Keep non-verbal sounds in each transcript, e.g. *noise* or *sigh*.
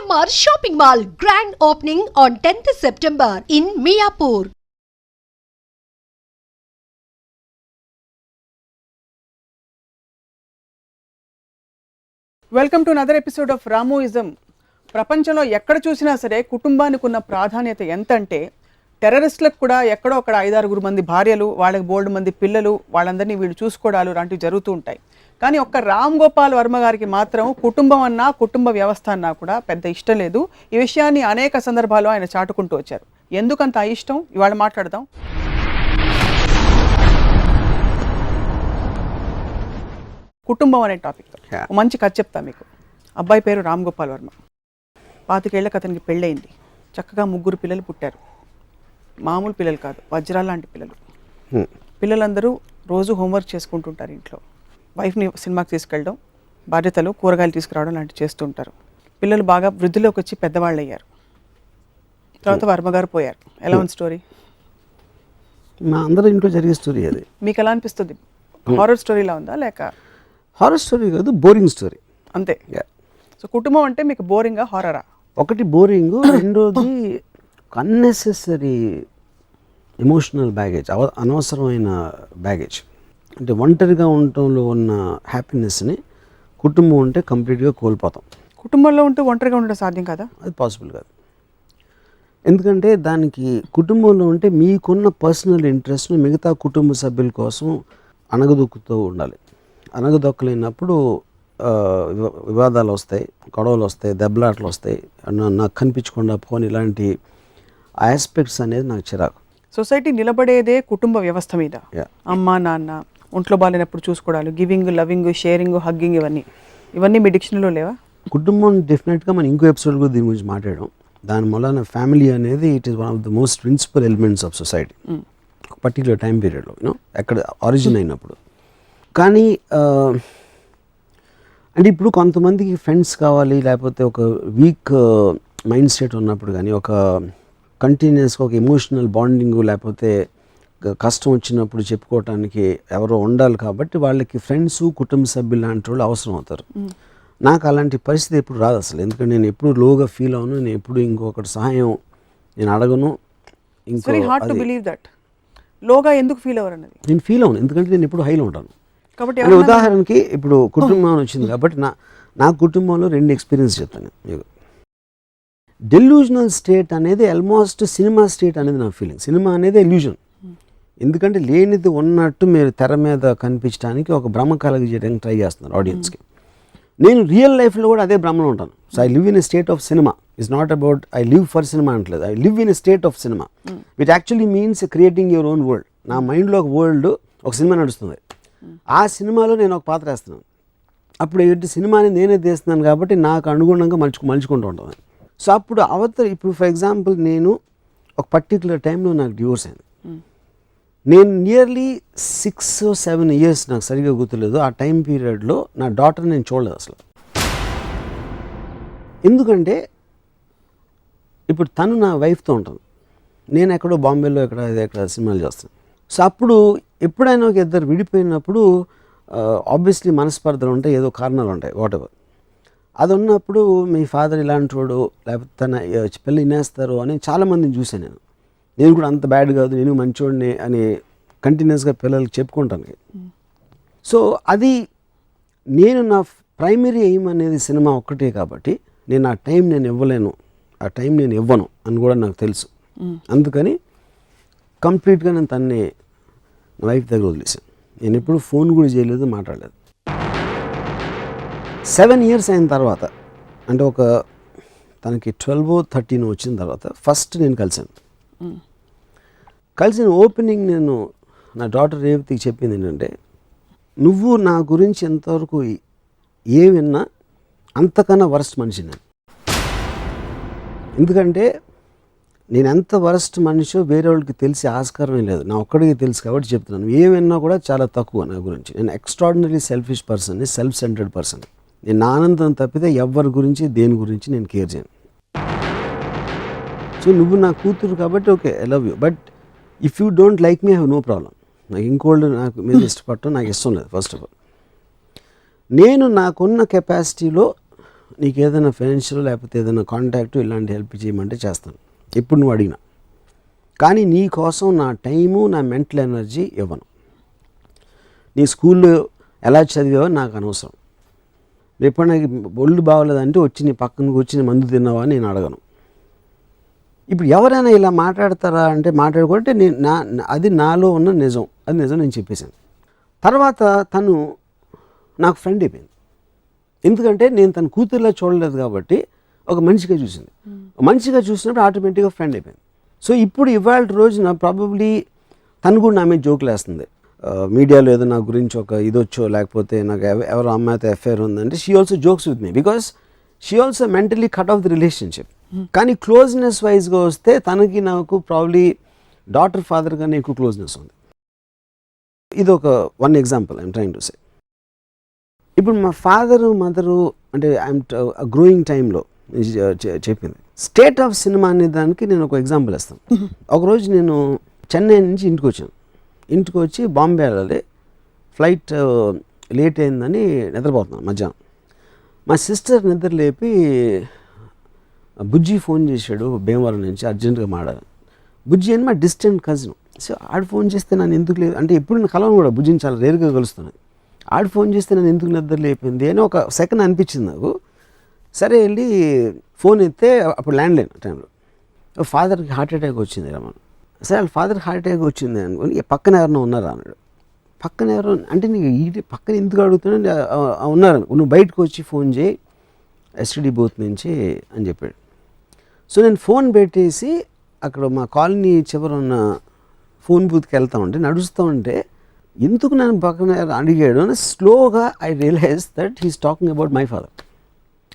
GMR Shopping Mall grand opening on 10th September in Miapur. Welcome to another episode of Ramuism ప్రపంచంలో ఎక్కడ చూసినా సరే కుటుంబానికి ఉన్న ప్రాధాన్యత ఎంత అంటే టెర్రరిస్టులకు కూడా ఎక్కడో అక్కడ ఐదారుగురు మంది భార్యలు వాళ్ళకి బోల్డ్ మంది పిల్లలు వాళ్ళందరినీ వీళ్ళు చూసుకోవడాలు లాంటివి జరుగుతూ ఉంటాయి కానీ ఒక్క రామ్ గోపాల్ వర్మ గారికి మాత్రం కుటుంబం అన్నా కుటుంబ వ్యవస్థ అన్నా కూడా పెద్ద ఇష్టం లేదు. ఈ విషయాన్ని అనేక సందర్భాల్లో ఆయన చాటుకుంటూ వచ్చారు. ఎందుకంత అయిష్టం? ఇవాళ మాట్లాడదాం. కుటుంబం అనే టాపిక్. మంచి కథ చెప్తా మీకు. అబ్బాయి పేరు రామ్ గోపాల్ వర్మ. పాతికేళ్ళకు అతనికి పెళ్ళయింది. చక్కగా ముగ్గురు పిల్లలు పుట్టారు. మామూలు పిల్లలు కాదు వజ్రాల లాంటి పిల్లలు. పిల్లలందరూ రోజు హోంవర్క్ చేసుకుంటుంటారు ఇంట్లో. వైఫ్ని సినిమాకి తీసుకెళ్ళడం బాధ్యతలు కూరగాయలు తీసుకురావడం లాంటివి చేస్తుంటారు. పిల్లలు బాగా వృద్ధిలోకి వచ్చి పెద్దవాళ్ళు అయ్యారు తర్వాత వర్మ గారు పోయారు. ఎలా ఉంది స్టోరీ? మా అందరి ఇంట్లో జరిగే స్టోరీ అది. మీకు ఎలా అనిపిస్తుంది హారర్ స్టోరీలా ఉందా లేక? హారర్ స్టోరీ కాదు బోరింగ్ స్టోరీ అంతే. సో కుటుంబం అంటే మీకు బోరింగా హారరా ఒకటి బోరింగ్ రెండోది అన్నెసెసరీ ఎమోషనల్ బ్యాగేజ్ అనవసరమైన బ్యాగేజ్ అంటే ఒంటరిగా ఉండటంలో ఉన్న హ్యాపీనెస్ని కుటుంబం ఉంటే కంప్లీట్గా కోల్పోతాం. కుటుంబంలో ఉంటూ ఒంటరిగా ఉండడం సాధ్యం కదా? అది పాసిబుల్ కాదు. ఎందుకంటే దానికి కుటుంబంలో ఉంటే మీకున్న పర్సనల్ ఇంట్రెస్ట్ను మిగతా కుటుంబ సభ్యుల కోసం అణగదొక్కుతూ ఉండాలి. అణగదొక్కలేనప్పుడు వివాదాలు వస్తాయి గొడవలు వస్తాయి దెబ్బలాటలు వస్తాయి. నాకు కనిపించకుండా పోని ఇలాంటి ఆస్పెక్ట్స్ అనేది నాకు చిరాకు. సొసైటీ నిలబడేదే కుటుంబ వ్యవస్థ మీద. అమ్మ నాన్న ఒంట్లో బాగాలేనప్పుడు చూసుకోవడాలు గివింగ్ లవింగ్ షేరింగ్ హగ్గింగ్ ఇవన్నీ. ఇవన్నీ మీ డిక్షనరీలో లేవా? కుటుంబం డెఫినెట్గా మనం ఇంకో ఎపిసోడ్ కూడా దీని గురించి మాట్లాడడం. దాని వలన ఫ్యామిలీ అనేది it is one of the most principal elements of society particular time పీరియడ్లో యూనో ఎక్కడ ఆరిజిన్ అయినప్పుడు. కానీ ఆ, అంటే ఇప్పుడు కొంతమందికి ఫ్రెండ్స్ కావాలి లేకపోతే ఒక వీక్ మైండ్ సెట్ ఉన్నప్పుడు కానీ ఒక కంటిన్యూస్గా ఒక ఎమోషనల్ బాండింగ్ లేకపోతే కష్టం వచ్చినప్పుడు చెప్పుకోవటానికి ఎవరో ఉండాలి కాబట్టి వాళ్ళకి ఫ్రెండ్స్ కుటుంబ సభ్యులు లాంటి వాళ్ళు అవసరం అవుతారు. నాకు అలాంటి పరిస్థితి ఎప్పుడు రాదు అసలు. ఎందుకంటే నేను ఎప్పుడు లోగా ఫీల్ అవును నేను ఎప్పుడు ఇంకొకటి సహాయం నేను అడగను. ఇంకో లోగా ఎందుకు ఫీల్ అవ్వరు అన్నది నేను ఫీల్ అవును ఎందుకంటే నేను ఎప్పుడు హైలో ఉంటాను. కాబట్టి ఉదాహరణకి ఇప్పుడు కుటుంబం వచ్చింది కాబట్టి నా నా కుటుంబంలో రెండు ఎక్స్పీరియన్స్ చెప్తాను మీకు. డెల్యూజనల్ స్టేట్ అనేది ఆల్మోస్ట్ సినిమా స్టేట్ అనేది నా ఫీలింగ్ సినిమా అనేది ఎల్యూజన్ ఎందుకంటే లేనిది ఉన్నట్టు మీరు తెర మీద కనిపించడానికి ఒక భ్రమ కలగజేయడానికి ట్రై చేస్తున్నారు ఆడియన్స్కి. నేను రియల్ లైఫ్లో కూడా అదే భ్రమలో ఉంటాను. So I live in a state of cinema is not about I live for cinema అంటలేదు. I live in a state of cinema which actually means creating your own world నా మైండ్లో ఒక వరల్డ్ ఒక సినిమా నడుస్తుంది. ఆ సినిమాలో నేను ఒక పాత్ర వేస్తున్నాను. అప్పుడు ఏంటి? సినిమాని నేనే తీస్తున్నాను కాబట్టి నాకు అనుగుణంగా మలుచు మలుచుకుంటూ ఉంటాను సో అప్పుడు అవతల ఇప్పుడు ఫర్ ఎగ్జాంపుల్ నేను ఒక పర్టికులర్ టైంలో నాకు డివోర్స్ అయింది. నేను నియర్లీ సిక్స్ సెవెన్ ఇయర్స్ నాకు సరిగ్గా గుర్తులేదు. ఆ టైం పీరియడ్లో నా డాటర్ నేను చూడలేదు అసలు. ఎందుకంటే ఇప్పుడు తను నా వైఫ్తో ఉంటాను. నేను ఎక్కడో బాంబేలో ఎక్కడ ఎక్కడ సినిమాలు చేస్తాను. సో అప్పుడు ఎప్పుడైనా ఒక ఇద్దరు విడిపోయినప్పుడు ఆబ్వియస్లీ మనస్పర్ధలు ఉంటాయి ఏదో కారణాలు ఉంటాయి వాటెవర్ అది ఉన్నప్పుడు మీ ఫాదర్ ఇలాంటి వాడు లేకపోతే తన పెళ్ళి వినేస్తారు అని చాలామందిని చూశాను నేను. నేను కూడా అంత బ్యాడ్ కాదు నేను మంచోడిని అని కంటిన్యూస్గా పిల్లలకి చెప్పుకుంటాను సో అది నేను నా ప్రైమరీ ఎయిమ్ అనేది సినిమా ఒక్కటే కాబట్టి నేను ఆ టైం నేను ఇవ్వలేను. ఆ టైం నేను ఇవ్వను అని కూడా నాకు తెలుసు. అందుకని కంప్లీట్గా నేను తన్ని వైఫ్ దగ్గర వదిలేసాను నేను ఎప్పుడు ఫోన్ కూడా చేయలేదు మాట్లాడలేదు. సెవెన్ ఇయర్స్ అయిన తర్వాత అంటే ఒక తనకి ట్వెల్వ్ థర్టీన్ వచ్చిన తర్వాత ఫస్ట్ నేను కలిసాను కలిసిన ఓపెనింగ్ నేను నా డాటర్ రేవతికి చెప్పింది ఏంటంటే నువ్వు నా గురించి ఎంతవరకు ఏ విన్నా అంతకన్నా వరస్ట్ మనిషి నేను. ఎందుకంటే నేను ఎంత వరస్ట్ మనిషో వేరే వాళ్ళకి తెలిసి ఆస్కారమే లేదు. నా ఒక్కడికి తెలుసు కాబట్టి చెప్తున్నాను. ఏ విన్నా కూడా చాలా తక్కువ నా గురించి. నేను extraordinary selfish person self centred person నేను నా ఆనందం తప్పితే ఎవరి గురించి దేని గురించి నేను కేర్ చేయను. సో నువ్వు నా కూతురు కాబట్టి okay I love you but if you don't like me have no problem నాకు ఇంకోళ్ళు నాకు మీద ఇష్టపడటం నాకు ఇష్టం లేదు ఫస్ట్ ఆఫ్ ఆల్ నేను నాకున్న కెపాసిటీలో నీకు ఏదైనా ఫైనాన్షియల్ లేకపోతే ఏదైనా కాంటాక్ట్ ఇలాంటి హెల్ప్ చేయమంటే చేస్తాను. ఎప్పుడు నువ్వు అడిగినా. కానీ నీ కోసం నా టైము నా మెంటల్ ఎనర్జీ ఇవ్వను. నీ స్కూల్లో ఎలా చదివావో నాకు అనవసరం. రేపు నాకు ఒళ్ళు బాగోలేదంటే వచ్చి నీ పక్కన కూర్చుని మందు తిన్నావా నేను అడగను. ఇప్పుడు ఎవరైనా ఇలా మాట్లాడతారా అంటే మాట్లాడుకుంటే నేను నా అది నాలో ఉన్న నిజం. అది నిజం నేను చెప్పేశాను. తర్వాత తను నాకు ఫ్రెండ్ అయిపోయింది. ఎందుకంటే నేను తన కూతుర్లా చూడలేదు కాబట్టి ఒక మనిషిగా చూసింది. మనిషిగా చూసినప్పుడు ఆటోమేటిక్గా ఫ్రెండ్ అయిపోయింది. సో ఇప్పుడు ఇవాళ రోజున ప్రాబబ్లీ తను కూడా నా మీద జోకులు వేస్తుంది మీడియాలో ఏదో నా గురించి ఒక ఇది వచ్చో లేకపోతే నాకు ఎవ- ఎవరో అమ్మాయితో ఎఫ్ఐఆర్ ఉందంటే she also jokes with me because she also mentally cut off the relationship కానీ క్లోజ్నెస్ వైజ్గా వస్తే తనకి నాకు ప్రాబ్లీ డాటర్ ఫాదర్ గానే ఎక్కువ క్లోజ్నెస్ ఉంది. ఇది ఒక one example I'm trying to say ఇప్పుడు మా ఫాదరు మదరు అంటే ఐఎమ్ గ్రోయింగ్ టైంలో చెప్పింది. స్టేట్ ఆఫ్ సినిమా అనే దానికి నేను ఒక ఎగ్జాంపుల్ ఇస్తాను *laughs* ఒకరోజు నేను చెన్నై నుంచి ఇంటికి వచ్చాను. ఇంటికి వచ్చి బాంబే వెళ్ళాలి. ఫ్లైట్ లేట్ అయిందని నిద్రపోతున్నాను మధ్యాహ్నం. మా సిస్టర్ నిద్ర లేపి బుజ్జి ఫోన్ చేశాడు భీమవరం నుంచి అర్జెంటుగా మాడాలి బుజ్జి అని మా డిస్టెంట్ కజిన్ సో ఆడు ఫోన్ చేస్తే నన్ను ఎందుకు లేదు? అంటే ఎప్పుడు నేను కలవను కూడా బుజ్జిని చాలా రేరుగా కలుస్తున్నాను. ఆడు ఫోన్ చేస్తే నన్ను ఎందుకు నిద్ర లేపింది అని ఒక సెకండ్ అనిపించింది నాకు. సరే వెళ్ళి ఫోన్ ఎత్తే అప్పుడు ల్యాండ్ లైన్ టైంలో ఫాదర్కి హార్ట్ అటాక్ వచ్చింది రమణ సరే వాళ్ళ ఫాదర్కి హార్ట్ అటాక్ వచ్చింది అనుకుని పక్కన ఎవరైనా ఉన్నారా? అన్నాడు. పక్కన ఎవరు అంటే నీకు ఈ పక్కన ఎందుకు అడుగుతున్నా ఉన్నారు నువ్వు బయటకు వచ్చి ఫోన్ చేయి ఎస్టీడీ బూత్ నుంచి అని చెప్పాడు. సో నేను ఫోన్ పెట్టేసి అక్కడ మా కాలనీ చివర ఉన్న ఫోన్ బూత్కి వెళ్తా ఉంటే నడుస్తూ ఉంటే ఎందుకు నన్ను పక్కన అడిగాడు అని స్లోగా I realise that he's talking about my father.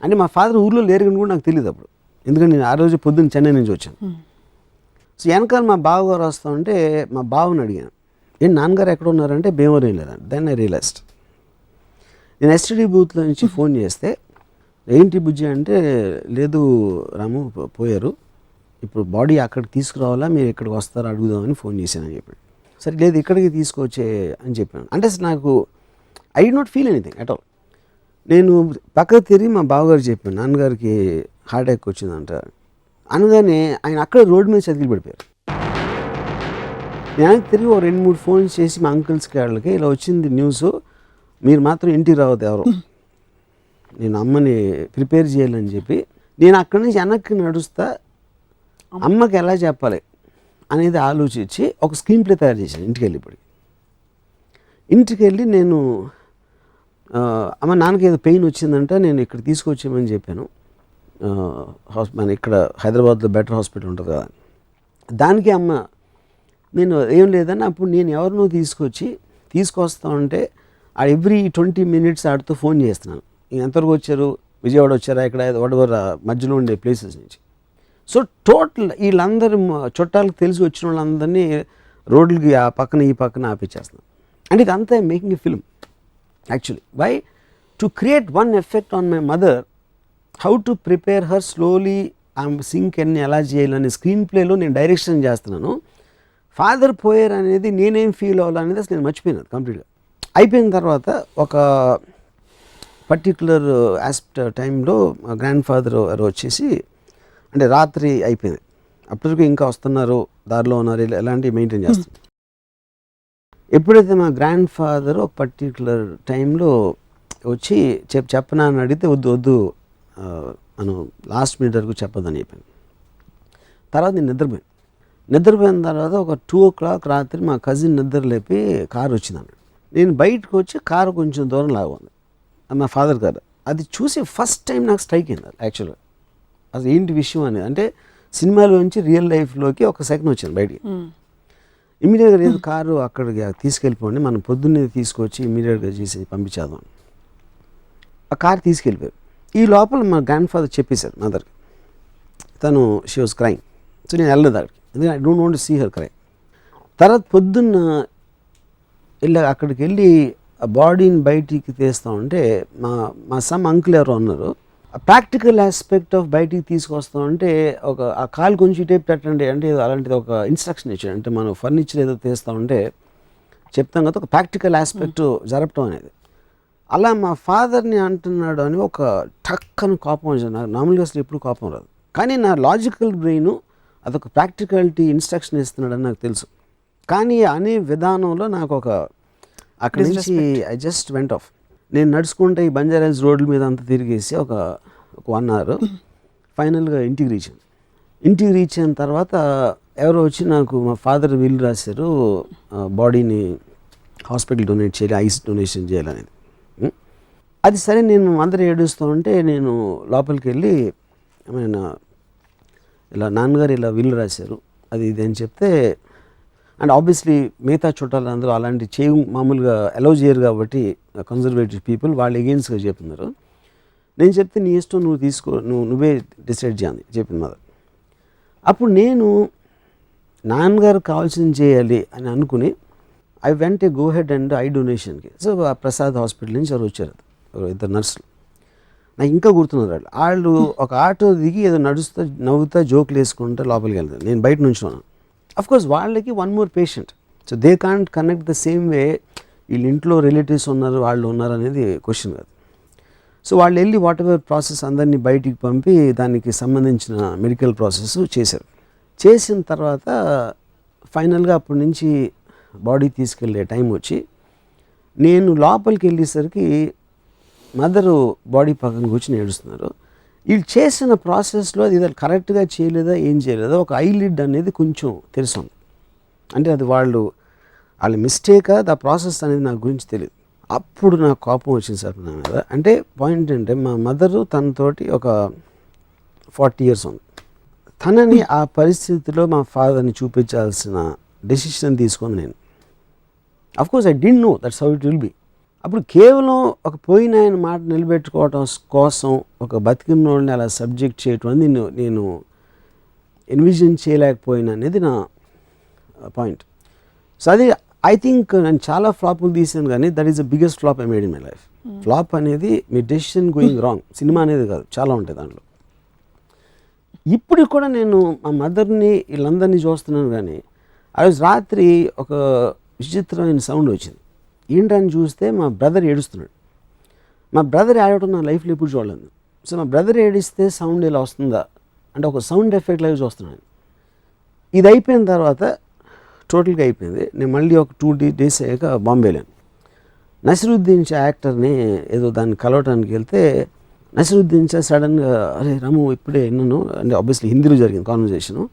అంటే మా ఫాదర్ ఊర్లో లేరు కూడా నాకు తెలియదు అప్పుడు. ఎందుకంటే నేను ఆ రోజు పొద్దున్న చెన్నై నుంచి వచ్చాను. సో వెనకాల మా బావగారు వస్తూ ఉంటే మా బావని అడిగాను ఏంటి నాన్నగారు ఎక్కడ ఉన్నారంటే భీమవరం లేదండి దెన్ ఐ రియలైజ్డ్ నేను ఎస్టీడీ బూత్లో నుంచి ఫోన్ చేస్తే ఏంటి బుజ్జి అంటే లేదు రాము పోయారు. ఇప్పుడు బాడీ అక్కడికి తీసుకురావాలా మీరు ఇక్కడికి వస్తారో అడుగుదామని ఫోన్ చేశాను అని చెప్పాడు. సరే లేదు ఇక్కడికి తీసుకొచ్చే అని చెప్పాను. అంటే నాకు I did not feel anything at all. నేను పక్కకు తిరిగి మా బావగారు చెప్పాను నాన్నగారికి హార్ట్ అటాక్ వచ్చిందంట. అనగానే ఆయన అక్కడ రోడ్డు మీద చదివి పడిపోయారు. నేను తిరిగి ఒక రెండు మూడు ఫోన్స్ చేసి మా అంకుల్స్కి వాళ్ళకి ఇలా వచ్చింది న్యూస్. మీరు మాత్రం ఇంటికి రావద్దు ఎవరు. నేను అమ్మని ప్రిపేర్ చేయాలని చెప్పి నేను అక్కడి నుంచి వెనక్కి నడుస్తా అమ్మకి ఎలా చెప్పాలి అనేది ఆలోచించి ఒక స్క్రీన్ ప్లే తయారు చేశాను ఇంటికి వెళ్ళి ఇప్పుడు ఇంటికి వెళ్ళి నేను అమ్మ నాన్నకి ఏదో పెయిన్ వచ్చిందంట నేను ఇక్కడ తీసుకొచ్చామని చెప్పాను. ఆ, హాస్ మన ఇక్కడ హైదరాబాద్లో బెటర్ హాస్పిటల్ ఉంటుంది కదా. దానికి అమ్మ నేను ఏం లేదని అప్పుడు నేను ఎవరినో తీసుకొచ్చి తీసుకొస్తా ఉంటే ఆ ఎవ్రీ ట్వంటీ మినిట్స్ ఆడితో ఫోన్ చేస్తున్నాను. ఎంతవరకు వచ్చారు? విజయవాడ వచ్చారా? ఇక్కడ వడవర్ మధ్యలో ఉండే ప్లేసెస్ నుంచి. సో టోటల్ వీళ్ళందరూ చుట్టాలకు తెలిసి వచ్చిన వాళ్ళందరినీ రోడ్లకి ఆ పక్కన ఈ పక్కన ఆపించేస్తున్నాను అంటే ఇదంతా making a film actually why to create one effect on my mother how to prepare her slowly ఆమె సింక్ అన్ని ఎలా చేయాలని స్క్రీన్ ప్లేలో నేను డైరెక్షన్ చేస్తున్నాను. ఫాదర్ పోయారు అనేది నేనేం ఫీల్ అవ్వాలనేది అసలు నేను మర్చిపోయినాను కంప్లీట్గా అయిపోయిన తర్వాత ఒక పర్టికులర్ ఆస్పెక్ట్ టైంలో మా గ్రాండ్ ఫాదర్ వచ్చేసి అంటే రాత్రి అయిపోయింది. అప్పటికి ఇంకా వస్తున్నారు దారిలో ఉన్నారు ఇలా- ఇలాంటివి మెయింటైన్ చేస్తారు ఎప్పుడైతే మా గ్రాండ్ ఫాదర్ ఒక పర్టికులర్ టైంలో వచ్చి చెప్ చెప్పనా అని అడిగితే వద్దు వద్దు ఆ, మనం లాస్ట్ మినిట్ వరకు చెప్పదని చెప్పాను. తర్వాత నేను నిద్రపోయాను. నిద్రపోయిన తర్వాత ఒక టూ ఓ క్లాక్ రాత్రి మా కజిన్ నిద్ర లేపి కారు వచ్చింది అన్నాడు నేను బయటకు వచ్చి కారు కొంచెం దూరం లాగుంది మా ఫాదర్ కారు అది చూసి ఫస్ట్ టైం నాకు స్ట్రైక్ అయింది యాక్చువల్గా అసలు ఏంటి విషయం అనేది అంటే సినిమాలోంచి రియల్ లైఫ్లోకి ఒక సెకండ్ వచ్చింది బయటికి. ఇమీడియట్గా లేదు కారు అక్కడికి తీసుకెళ్ళిపోండి మనం పొద్దున్నే తీసుకొచ్చి ఇమీడియట్గా చేసి పంపించేద్దాం. ఆ కారు తీసుకెళ్ళిపోయారు ఈ లోపల మా గ్రాండ్ ఫాదర్ చెప్పేశారు మదర్కి తను షీ వాజ్ క్రైమ్ సో నేను వెళ్ళలేదు అక్కడికి. ఎందుకంటే I don't want see her cry తర్వాత పొద్దున్న వెళ్ళి అక్కడికి వెళ్ళి బాడీని బయటికి తీస్తా ఉంటే మా మా సమ్ అంకుల్ ఎవరు ఉన్నారు. ఆ ప్రాక్టికల్ ఆస్పెక్ట్ ఆఫ్ బయటికి తీసుకొస్తా ఉంటే ఒక ఆ కాలు కొంచెం టేప్ పెట్టండి అంటే అలాంటిది ఒక ఇన్స్ట్రక్షన్ ఇచ్చాడు. అంటే మనం ఫర్నిచర్ ఏదో తీస్తా ఉంటే చెప్తాం కదా ఒక ప్రాక్టికల్ ఆస్పెక్ట్ జరపటం అనేది. అలా మా ఫాదర్ని అంటున్నాడు అని ఒక టక్కని కోపం వచ్చింది. నాకు నార్మల్గా అసలు ఎప్పుడు కోపం రాదు. కానీ నా లాజికల్ బ్రెయిన్ అదొక ప్రాక్టికాలిటీ ఇన్స్ట్రక్షన్ ఇస్తున్నాడని నాకు తెలుసు. కానీ అనే విధానంలో నాకు ఒక అక్కడి నుంచి ఐ జస్ట్ వెంట్ ఆఫ్ నేను నడుచుకుంటే ఈ బంజారాజ్ రోడ్ల మీద అంతా తిరిగేసి ఒక ఒక వన్ అవర్ ఫైనల్గా ఇంటికి రీచ్ అయ్యాను. ఇంటికి రీచ్ అయిన తర్వాత ఎవరో వచ్చి నాకు మా ఫాదర్ వీలు రాశారు బాడీని హాస్పిటల్ డొనేట్ చేయాలి ఐస్ డొనేషన్ చేయాలనేది? అది సరే నేను మదర్ ఏడుస్తూ ఉంటే నేను లోపలికి వెళ్ళి ఆయన ఇలా నాన్నగారు ఇలా విల్లు రాశారు అది ఇది అని చెప్తే అండ్ ఆబ్వియస్లీ మిగతా చుట్టాలు అందరూ అలాంటి చేయ మామూలుగా అలౌ చేయరు కాబట్టి కన్జర్వేటివ్ పీపుల్ వాళ్ళు ఎగెయిన్స్గా చెప్తున్నారు. నేను చెప్తే నీ ఇష్టం నువ్వు తీసుకో నువ్వు నువ్వే డిసైడ్ చేయాలి చెప్పింది మదర్ అప్పుడు నేను నాన్నగారు కావాల్సింది చేయాలి అని అనుకుని I went a go head and I డొనేషన్కి so ఆ ప్రసాద్ హాస్పిటల్ నుంచి ఎవరు వచ్చారు ఇద్దరు నర్సులు నాకు ఇంకా గుర్తున్నారు వాళ్ళు. వాళ్ళు ఒక ఆటో దిగి ఏదో నడుస్తూ నవ్వుతా జోకులు వేసుకుంటా లోపలికి వెళ్తారు. నేను బయట నుంచి ఉన్నాను కోర్స్ వాళ్ళకి one more patient so they can't connect the same way వీళ్ళ ఇంట్లో రిలేటివ్స్ ఉన్నారు వాళ్ళు ఉన్నారు అనేది క్వశ్చన్ కాదు. సో వాళ్ళు వెళ్ళి వాట్ ఎవర్ ప్రాసెస్ అందరినీ బయటికి పంపి దానికి సంబంధించిన మెడికల్ ప్రాసెస్ చేశారు. చేసిన తర్వాత ఫైనల్గా అప్పటి నుంచి బాడీ తీసుకెళ్ళే టైం వచ్చి నేను లోపలికి వెళ్ళేసరికి మదరు బాడీ పక్కన కూర్చొని ఏడుస్తున్నారు. వీళ్ళు చేసిన ప్రాసెస్లో అది ఏదో కరెక్ట్గా చేయలేదా ఏం చేయలేదా ఒక ఐలిడ్ అనేది కొంచెం తెలుసుంది. అంటే అది వాళ్ళు వాళ్ళ మిస్టేకా దా ప్రాసెస్ అనేది నాకు గురించి తెలియదు. అప్పుడు నాకు కోపం వచ్చింది సార్ నా మీద. అంటే పాయింట్ అంటే మా మదరు తనతోటి ఒక ఫార్టీ ఇయర్స్ ఉంది. తనని ఆ పరిస్థితిలో మా ఫాదర్ని చూపించాల్సిన డెసిషన్ తీసుకుంది నేను. Of course I didn't know that's how it will be అప్పుడు కేవలం ఒక పోయిన ఆయన మాట నిలబెట్టుకోవటం కోసం ఒక బతికినోళ్ళని అలా సబ్జెక్ట్ చేయటం అనేది నేను నేను ఎన్విజన్ చేయలేకపోయినా అనేది నా పాయింట్. సో అది ఐ థింక్ నేను చాలా ఫ్లాపులు తీసాను కానీ that is the biggest flop I made in my life. Flop అనేది మీ డెసిషన్ గోయింగ్ రాంగ్. సినిమా అనేది కాదు చాలా ఉంటాయి దాంట్లో. ఇప్పుడు కూడా నేను మా మదర్ని వీళ్ళందరినీ చూస్తున్నాను కానీ ఆ రోజు రాత్రి ఒక విచిత్రమైన సౌండ్ వచ్చింది. ఏంటని చూస్తే మా బ్రదర్ ఏడుస్తున్నాడు. మా బ్రదర్ ఏడవటం నా లైఫ్లో ఎప్పుడు చూడలేదు. సో మా బ్రదర్ ఏడిస్తే సౌండ్ ఇలా వస్తుందా? అంటే ఒక సౌండ్ ఎఫెక్ట్ లాగా చూస్తున్నాను ఇది అయిపోయిన తర్వాత టోటల్గా అయిపోయింది. నేను మళ్ళీ ఒక టూ డే డేస్ అయ్యాక బాంబే వెళ్ళాను. నసిరుద్దీన్ షా యాక్టర్ని ఏదో దాన్ని కలవటానికి వెళ్తే నసిరుద్దీన్ షా సడన్గా అరే రాము ఇప్పుడే విన్నాను అంటే ఆబ్వియస్లీ హిందీలో జరిగింది కాన్వర్జేషను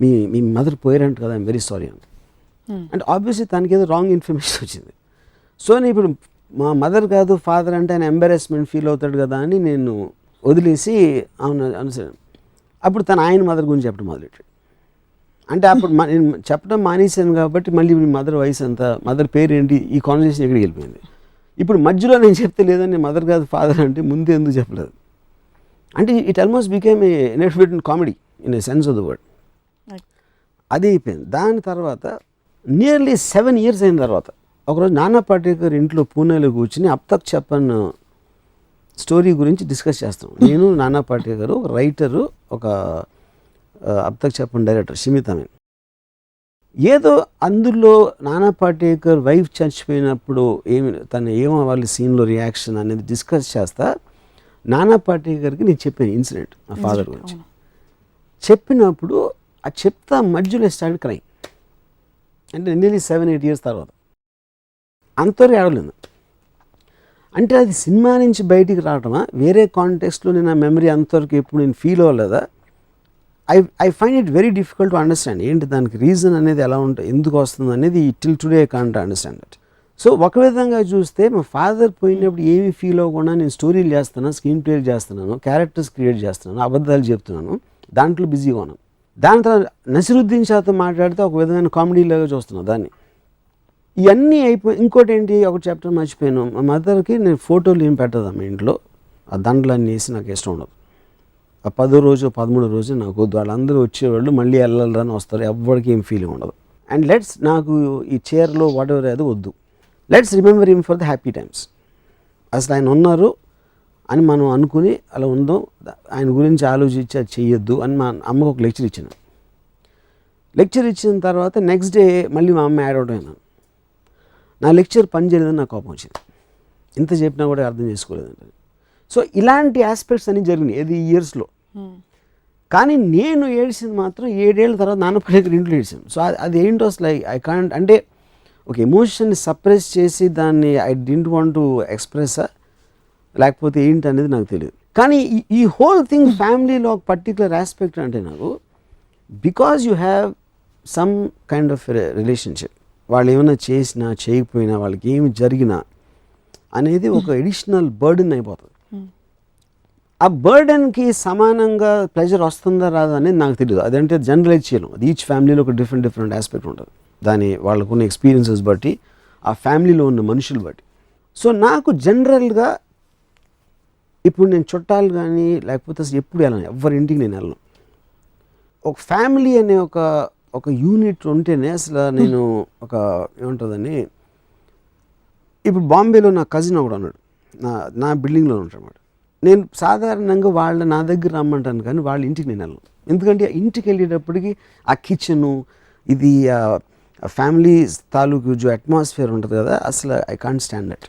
మీ మీ మదర్ పోయారంట కదా ఐమ్ వెరీ సారీ అంటే. అంటే ఆబ్వియస్లీ తనకి ఏదో రాంగ్ ఇన్ఫర్మేషన్ వచ్చింది. సో నేను ఇప్పుడు మా మదర్ కాదు ఫాదర్ అంటే ఆయన ఎంబారెస్మెంట్ ఫీల్ అవుతాడు కదా అని నేను వదిలేసి అవును అనుసరి అప్పుడు తను ఆయన మదర్ గురించి చెప్పడం మొదలెట్టాడు అంటే అప్పుడు నేను చెప్పడం మానేశాను కాబట్టి మళ్ళీ మీ మదర్ వయసు ఎంత మదర్ పేరు ఏంటి ఈ కాన్వర్సేషన్ ఎక్కడికి వెళ్ళిపోయింది? ఇప్పుడు మధ్యలో నేను చెప్తే లేదని మదర్ కాదు ఫాదర్ అంటే ముందు ఎందుకు చెప్పలేదు? అంటే it almost became a net comedy in a sense of the word అది అయిపోయింది. దాని తర్వాత నియర్లీ సెవెన్ ఇయర్స్ అయిన తర్వాత ఒకరోజు నానా పాటేకర్ ఇంట్లో పూణేలో కూర్చుని అప్తక్ చెప్పన్ స్టోరీ గురించి డిస్కస్ చేస్తాం. నేను నానా పాటేకర్ ఒక రైటరు ఒక అప్తక్ చెప్పన్ డైరెక్టర్ షిమిత్ అమీన్ ఏదో అందులో నానా పాటేకర్ వైఫ్ చచ్చిపోయినప్పుడు ఏమి తను ఏమవ్వాలి సీన్లో రియాక్షన్ అనేది డిస్కస్ చేస్తా నానా పాటేకర్కి నేను చెప్పాను ఇన్సిడెంట్ నా ఫాదర్ గురించి. చెప్పినప్పుడు ఆ చెప్తా మధ్యలో స్టార్ట్ క్రై. అంటే నియర్లీ సెవెన్ ఎయిట్ ఇయర్స్ తర్వాత. అంతవరకు ఏడవలేదు అంటే అది సినిమా నుంచి బయటికి రావటమా? వేరే కాంటెక్స్ట్లో నేను ఆ మెమరీ అంతవరకు ఎప్పుడు నేను ఫీల్ అవ్వలేదా? I I find it very difficult to understand ఏంటి దానికి రీజన్ అనేది ఎలా ఉంటుంది ఎందుకు వస్తుంది అనేది till today can't understand that so ఒక విధంగా చూస్తే మా ఫాదర్ పోయినప్పుడు ఏమీ ఫీల్ అవ్వకుండా నేను స్టోరీలు చేస్తున్నాను స్క్రీన్ ప్లేలు చేస్తున్నాను క్యారెక్టర్స్ క్రియేట్ చేస్తున్నాను అబద్ధాలు చెప్తున్నాను దాంట్లో బిజీగా ఉన్నాను. దాని తర్వాత నసిరుద్దీన్ షాతో మాట్లాడితే ఒక విధమైన కామెడీ లాగా చూస్తున్నాను దాన్ని. ఇవన్నీ అయిపోయి ఇంకోటి ఏంటి ఒక చాప్టర్ మర్చిపోయాను. మా మదర్కి నేను ఫోటోలు ఏం పెట్టదా మా ఇంట్లో? ఆ దండలు అన్నీ వేసి నాకు ఇష్టం ఉండదు. ఆ పదో రోజు పదమూడో రోజు నాకు వద్దు. వాళ్ళందరూ వచ్చేవాళ్ళు మళ్ళీ వెళ్ళాలని వస్తారు. ఎవ్వరికి ఏం ఫీలింగ్ ఉండదు. అండ్ లెట్స్ నాకు ఈ చీరలో వాట్ ఎవర్ అది వద్దు. Let's remember him for the happy times అసలు ఆయన ఉన్నారు అని మనం అనుకుని అలా ఉందాం. ఆయన గురించి ఆలోచించి అది చెయ్యొద్దు అని మా అమ్మకు ఒక లెక్చర్ ఇచ్చాను. లెక్చర్ ఇచ్చిన తర్వాత నెక్స్ట్ డే మళ్ళీ మా అమ్మ యాడ్ అవడం అయినాను. నా లెక్చర్ పని చేయలేదని నాకు కోపం వచ్చింది. ఇంత చెప్పినా కూడా అర్థం చేసుకోలేదండి సో ఇలాంటి ఆస్పెక్ట్స్ అన్ని జరిగినాయి ఏది ఇయర్స్లో కానీ నేను ఏడ్చింది మాత్రం ఏడేళ్ళ తర్వాత నాన్నప్పటి దగ్గర ఇంట్లో ఏడ్చాను. సో అది- ఏంటో అసలు ఐ కాంట్ అంటే ఒక ఎమోషన్ని సప్రెస్ చేసి దాన్ని I didn't want to express లేకపోతే ఏంటి అనేది నాకు తెలియదు. కానీ ఈ- ఈ హోల్ థింగ్ ఫ్యామిలీలో ఒక పర్టికులర్ ఆస్పెక్ట్ అంటే నాకు because you have some kind of relationship వాళ్ళు ఏమైనా చేసినా చేయకపోయినా వాళ్ళకి ఏమి జరిగినా అనేది ఒక ఎడిషనల్ బర్డెన్ అయిపోతుంది. ఆ బర్డెన్కి సమానంగా ప్లెజర్ వస్తుందా రాదా అనేది నాకు తెలియదు అదంటే జనరలైజ్ చేయలేం. అది ఈచ్ ఫ్యామిలీలో ఒక డిఫరెంట్ డిఫరెంట్ ఆస్పెక్ట్ ఉంటుంది. దాని వాళ్ళకున్న ఎక్స్పీరియన్సెస్ బట్టి ఆ ఫ్యామిలీలో ఉన్న మనుషులు బట్టి. సో నాకు జనరల్గా ఇప్పుడు నేను చుట్టాలు కానీ లేకపోతే అసలు ఎప్పుడు వెళ్ళను. ఎవరి ఇంటికి నేను వెళ్ళను. ఒక ఫ్యామిలీ అనే ఒక ఒక యూనిట్ ఉంటేనే అసలు నేను ఒక ఏముంటుందని ఇప్పుడు బాంబేలో నా కజిన్ ఒకడు ఉన్నాడు. నా నా బిల్డింగ్లో ఉంటాడు అన్నమాట. నేను సాధారణంగా వాళ్ళ నా దగ్గర రమ్మంటాను కానీ వాళ్ళ ఇంటికి నేను వెళ్ళను. ఎందుకంటే ఆ ఇంటికి వెళ్ళేటప్పటికి ఆ కిచెను ఇది ఫ్యామిలీ తాలూకు జో అట్మాస్ఫియర్ ఉంటుంది కదా అసలు ఐ కాంట్ స్టాండ్ దట్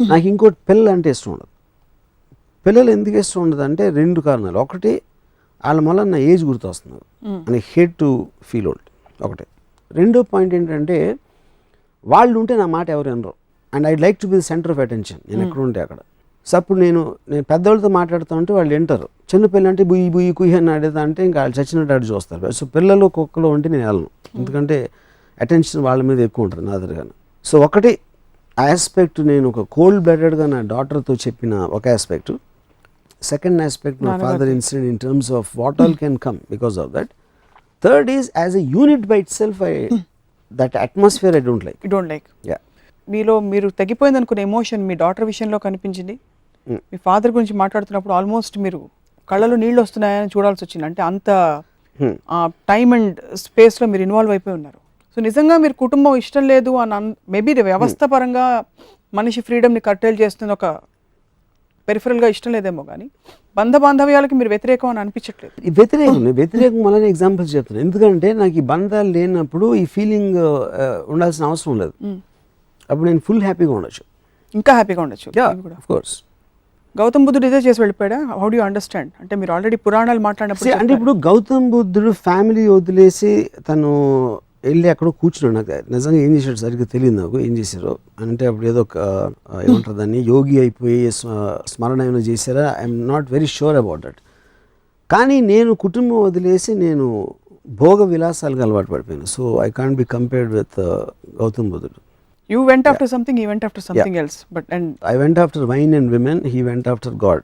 నాకు ఇంకోటి పిల్లలు అంటే ఇష్టం ఉండదు. పిల్లలు ఎందుకు ఇష్టం ఉండదు అంటే రెండు కారణాలు. ఒకటి వాళ్ళ వల్ల నా ఏజ్ గుర్తొస్తున్నారు. అని హేట్ టు ఫీల్ ఓల్డ్ ఒకటి. రెండో పాయింట్ ఏంటంటే వాళ్ళు ఉంటే నా మాట ఎవరు వినరు. And I like to be the centre of attention నేను ఎక్కడ ఉంటే అక్కడ. సో అప్పుడు నేను నేను పెద్దవాళ్ళతో మాట్లాడుతూ ఉంటే వాళ్ళు వింటారు. చిన్న పిల్లలు అంటే బుయ్యి బుయ్యి కుయ్యి అని ఆడేదా అంటే ఇంకా వాళ్ళు చచ్చినట్టు ఆడి చూస్తారు. సో పిల్లలు కుక్కలు ఉంటే నేను వెళ్ళను. ఎందుకంటే అటెన్షన్ వాళ్ళ మీద ఎక్కువ ఉంటుంది నా దగ్గరగానే సో ఒకటి ఆస్పెక్ట్ నేను ఒక కోల్డ్ బ్లడెడ్గా నా డాటర్తో చెప్పిన ఒక aspect second aspect my father incident in terms of what all can come because of that third is as a unit by itself I that atmosphere I don't like don't like yeah మీలో మీరు తగ్గిపోయింది అనుకునే emotion మీ daughter విషయంలో కనిపించింది? Mm. మీ father గురించి మాట్లాడుతున్నప్పుడు almost మీరు కళ్ళలో నీళ్ళు వస్తున్నాయని చూడాల్సి వచ్చింది. అంటే అంత Hmm. టైమ్ అండ్ స్పేస్లో మీరు ఇన్వాల్వ్ అయిపోయి ఉన్నారు. సో నిజంగా మీరు కుటుంబం ఇష్టం లేదు అని మేబీ వ్యవస్థ పరంగా మనిషి ఫ్రీడమ్ని కట్టేలు చేస్తుంది ఒక పెరిఫరల్గా ఇష్టం లేదేమో కానీ బంధ బాంధవ్యాలకి మీరు వ్యతిరేకం అని అనిపించట్లేదు. ఈ వ్యతిరేకం వ్యతిరేకం వల్లనే ఎగ్జాంపుల్స్ చెప్తాను ఎందుకంటే నాకు ఈ బంధాలు లేనప్పుడు ఈ ఫీలింగ్ ఉండాల్సిన అవసరం లేదు. అప్పుడు నేను ఫుల్ హ్యాపీగా ఉండొచ్చు. ఇంకా హ్యాపీగా ఉండొచ్చు. కోర్స్ గౌతమ్ బుద్ధుడు ఇదే చేసి వెళ్ళిపోయాడా? హౌ డూ అండర్స్టాండ్ అంటే మీరు ఆల్రెడీ పురాణాలు మాట్లాడినప్పుడు అంటే ఇప్పుడు గౌతమ్ బుద్ధుడు ఫ్యామిలీ వదిలేసి తను వెళ్ళి అక్కడ కూర్చున్నాడు నాకు నిజంగా ఏం చేశాడు సరిగ్గా తెలియదు నాకు. ఏం చేశారో అంటే అప్పుడు ఏదో ఒక ఏమంటారు దాన్ని? యోగి అయిపోయి స్మ- స్మరణ ఏమైనా చేశారా? I'm not very sure about that కానీ నేను కుటుంబం వదిలేసి నేను భోగ విలాసాలకు అలవాటు పడిపోయాను. So I can't be compared with Gautam బుద్ధుడు you went after something he went after something else but and I went after wine and women, he went after God.